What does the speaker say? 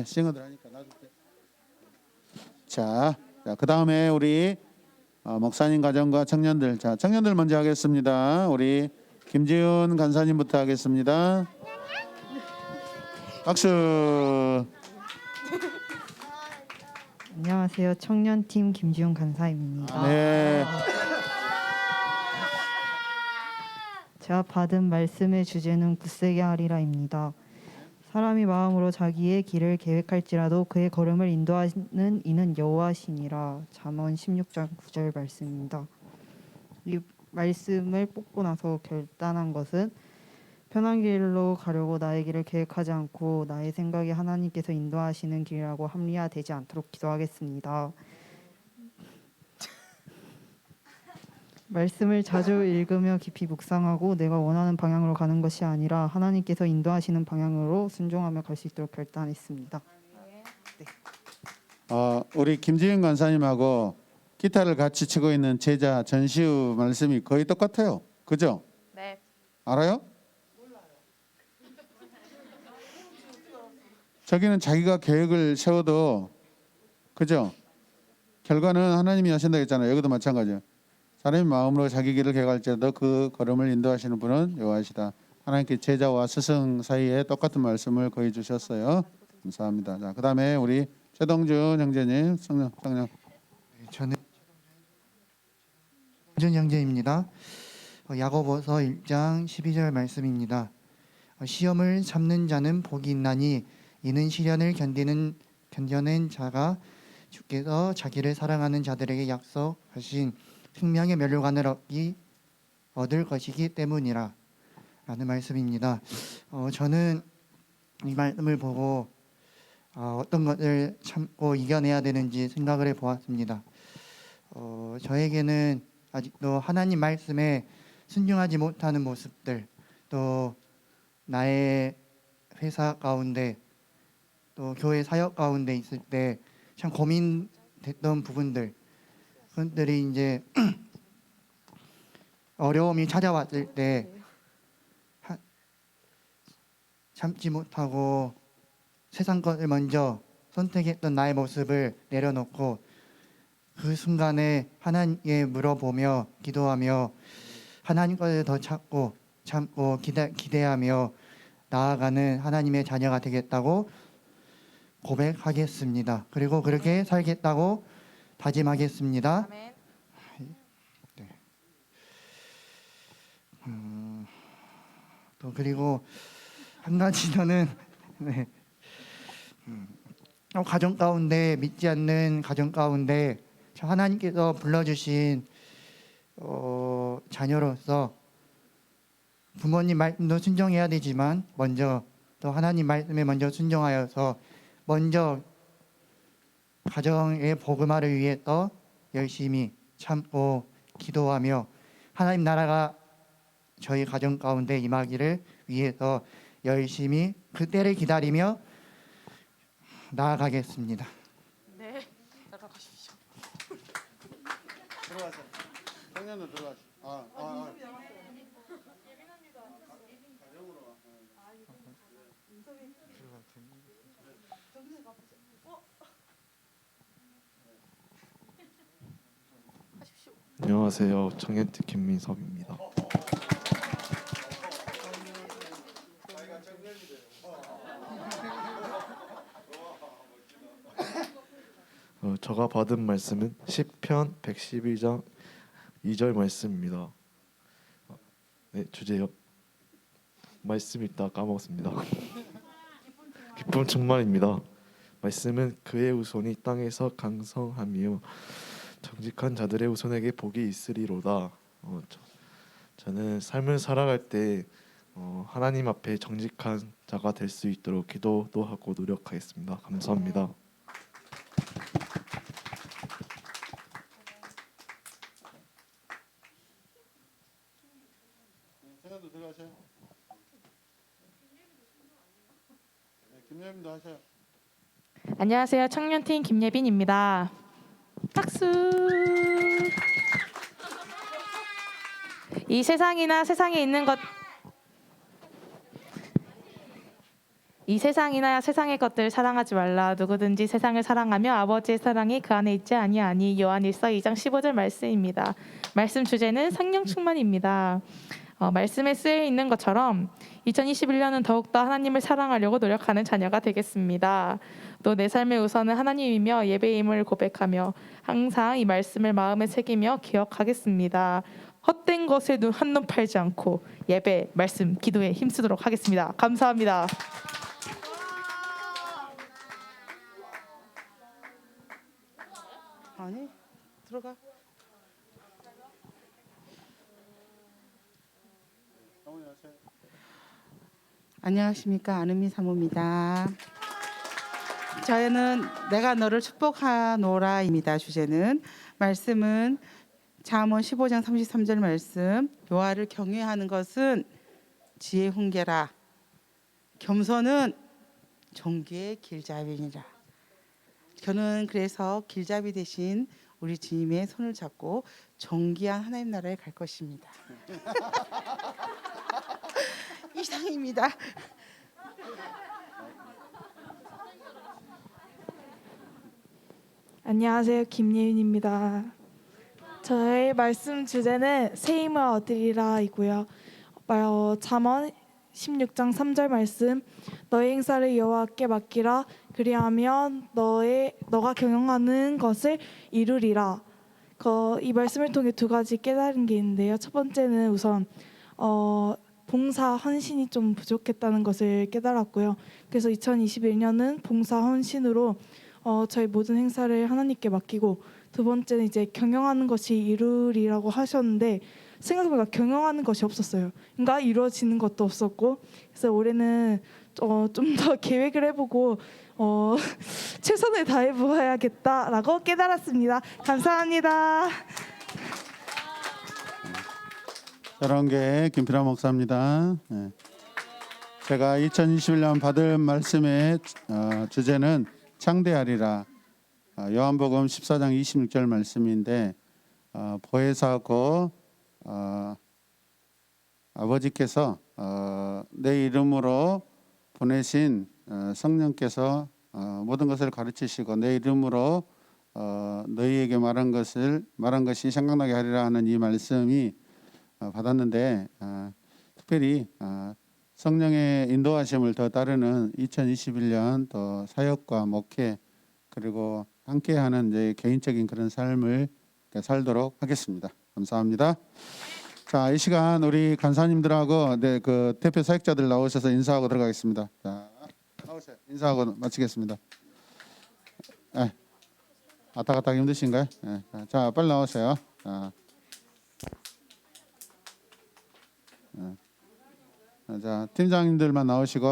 해. 싱어들 하니까 놔둘게. 자, 자, 그 다음에 우리 어, 목사님 가정과 청년들. 자, 청년들 먼저 하겠습니다. 우리 김지훈 간사님부터 하겠습니다. 박수. 안녕하세요. 청년팀 김지훈 간사입니다. 네. 제가 받은 말씀의 주제는 굳세게 하리라입니다. 사람이 마음으로 자기의 길을 계획할지라도 그의 걸음을 인도하는 이는 여호와시니라. 잠언 16장 9절 말씀입니다. 이 말씀을 뽑고 나서 결단한 것은 편한 길로 가려고 나의 길을 계획하지 않고 나의 생각이 하나님께서 인도하시는 길이라고 합리화되지 않도록 기도하겠습니다. 말씀을 자주 읽으며 깊이 묵상하고 내가 원하는 방향으로 가는 것이 아니라 하나님께서 인도하시는 방향으로 순종하며 갈 수 있도록 결단했습니다. 어, 우리 김지훈 간사님하고 기타를 같이 치고 있는 제자 전시우 말씀이 거의 똑같아요. 그죠? 네. 알아요? 저기는 자기가 계획을 세워도 그죠? 결과는 하나님이 하신다 했잖아요. 여기도 마찬가지예요. 사람이 마음으로 자기 길을 계획할지라도 그 걸음을 인도하시는 분은 여호와시다. 하나님께 제자와 스승 사이에 똑같은 말씀을 거의 주셨어요. 감사합니다. 자, 그다음에 우리 최동준 형제님, 성령, 성령. 네, 저는 준 형제입니다. 어, 야고보서 1장 12절 말씀입니다. 어, 시험을 참는 자는 복이 있나니 이는 시련을 견디는 견뎌낸 자가 주께서 자기를 사랑하는 자들에게 약속하신 생명의 멸류관을 얻을 것이기 때문이라 라는 말씀입니다. 어, 저는 이 말씀을 보고 어, 어떤 것을 참고 이겨내야 되는지 생각을 해보았습니다. 어, 저에게는 아직도 하나님 말씀에 순종하지 못하는 모습들, 또 나의 회사 가운데, 또 교회 사역 가운데 있을 때 참 고민됐던 부분들, 그들이 이제 어려움이 찾아왔을 때 하- 참지 못하고 세상 것을 먼저 선택했던 나의 모습을 내려놓고 그 순간에 하나님께 물어보며 기도하며 하나님 것을 더 찾고 참고 기대, 기대하며 나아가는 하나님의 자녀가 되겠다고 고백하겠습니다. 그리고 그렇게 살겠다고 다짐하겠습니다. 아멘. 음, 또 그리고 한 가지 저는 네. 음, 어, 가정 가운데 믿지 않는 가정 가운데 저 하나님께서 불러주신 어, 자녀로서 부모님 말씀도 순종해야 되지만 먼저 또 하나님 말씀에 먼저 순종하여서 먼저 가정의 복음화를 위해서 열심히 참고 기도하며 하나님 나라가 저희 가정 가운데 임하기를 위해서 열심히 그 때를 기다리며 나아가겠습니다. 네. 따라가십시오. 들어가세요. 청년들 들어가세요. 아, 아, 아. 하십시오. 안녕하세요. 청년특 김민섭입니다. 어, 제가 받은 말씀은 시편 111장 2절 말씀입니다. 어, 네, 주제요. 말씀 읽다 까먹었습니다. 기쁨 충만입니다. 말씀은 그의 후손이 땅에서 강성하며 정직한 자들의 후손에게 복이 있으리로다. 어, 저, 저는 삶을 살아갈 때 어, 하나님 앞에 정직한 자가 될 수 있도록 기도도 하고 노력하겠습니다. 감사합니다. 네, 하세요. 안녕하세요. 청년팀 김예빈입니다. 박수. 이 세상이나 세상에 있는 것 이 세상이나 세상의 것들을 사랑하지 말라 누구든지 세상을 사랑하며 아버지의 사랑이 그 안에 있지 아니하니 요한일서 2장 15절 말씀입니다. 말씀 주제는 성령 충만입니다. 어, 말씀에 쓰여 있는 것처럼 2021년은 더욱더 하나님을 사랑하려고 노력하는 자녀가 되겠습니다. 또 내 삶의 우선은 하나님이며 예배임을 고백하며 항상 이 말씀을 마음에 새기며 기억하겠습니다. 헛된 것에 눈 한눈 팔지 않고 예배, 말씀, 기도에 힘쓰도록 하겠습니다. 감사합니다. 아니 들어가. 안녕하십니까 아는미 사모입니다. 저희는 내가 너를 축복하노라입니다. 주제는 말씀은 잠언 15장 33절 말씀 여호와를 경외하는 것은 지혜 훈계라 겸손은 종기의 길잡이니라. 저는 그래서 길잡이 대신 우리 주님의 손을 잡고 존귀한 하나님 나라에 갈 것입니다. 이상입니다. 안녕하세요. 김예윤입니다. 저의 말씀 주제는 새 힘을 얻으리라이고요. 어, 잠언 16장 3절 말씀 너의 행사를 여호와께 맡기라 그리하면 너의 너가 경영하는 것을 이루리라. 그, 이 말씀을 통해 두 가지 깨달은 게 있는데요. 첫 번째는 우선 어, 봉사 헌신이 좀 부족했다는 것을 깨달았고요. 그래서 2021년은 봉사 헌신으로 어, 저희 모든 행사를 하나님께 맡기고 두 번째는 이제 경영하는 것이 이루리라고 하셨는데 생각해보니까 경영하는 것이 없었어요. 그러니까 이루어지는 것도 없었고 그래서 올해는 어, 좀 더 계획을 해보고 어, 최선을 다해 보아야겠다라고 깨달았습니다. 감사합니다. 사랑계 김필아 목사입니다. 네. 제가 2021년 받을 말씀의 어, 주제는 창대하리라. 어, 요한복음 14장 26절 말씀인데 어, 보혜사고 어, 아버지께서 어, 내 이름으로 보내신 어, 성령께서 어, 모든 것을 가르치시고 내 이름으로 어, 너희에게 말한 것을 말한 것이 생각나게 하리라 하는 이 말씀이 어, 받았는데 어, 특별히 어, 성령의 인도하심을 더 따르는 2021년 또 사역과 목회 그리고 함께하는 이제 개인적인 그런 삶을 살도록 하겠습니다. 감사합니다. 자, 이 시간 우리 간사님들하고 네, 그 대표 사역자들 나오셔서 인사하고 들어가겠습니다. 자, 나오세요. 인사하고 마치겠습니다. 네. 왔다 갔다 힘드신가요? 네. 자, 빨리 나오세요. 자. 자, 팀장님들만 나오시고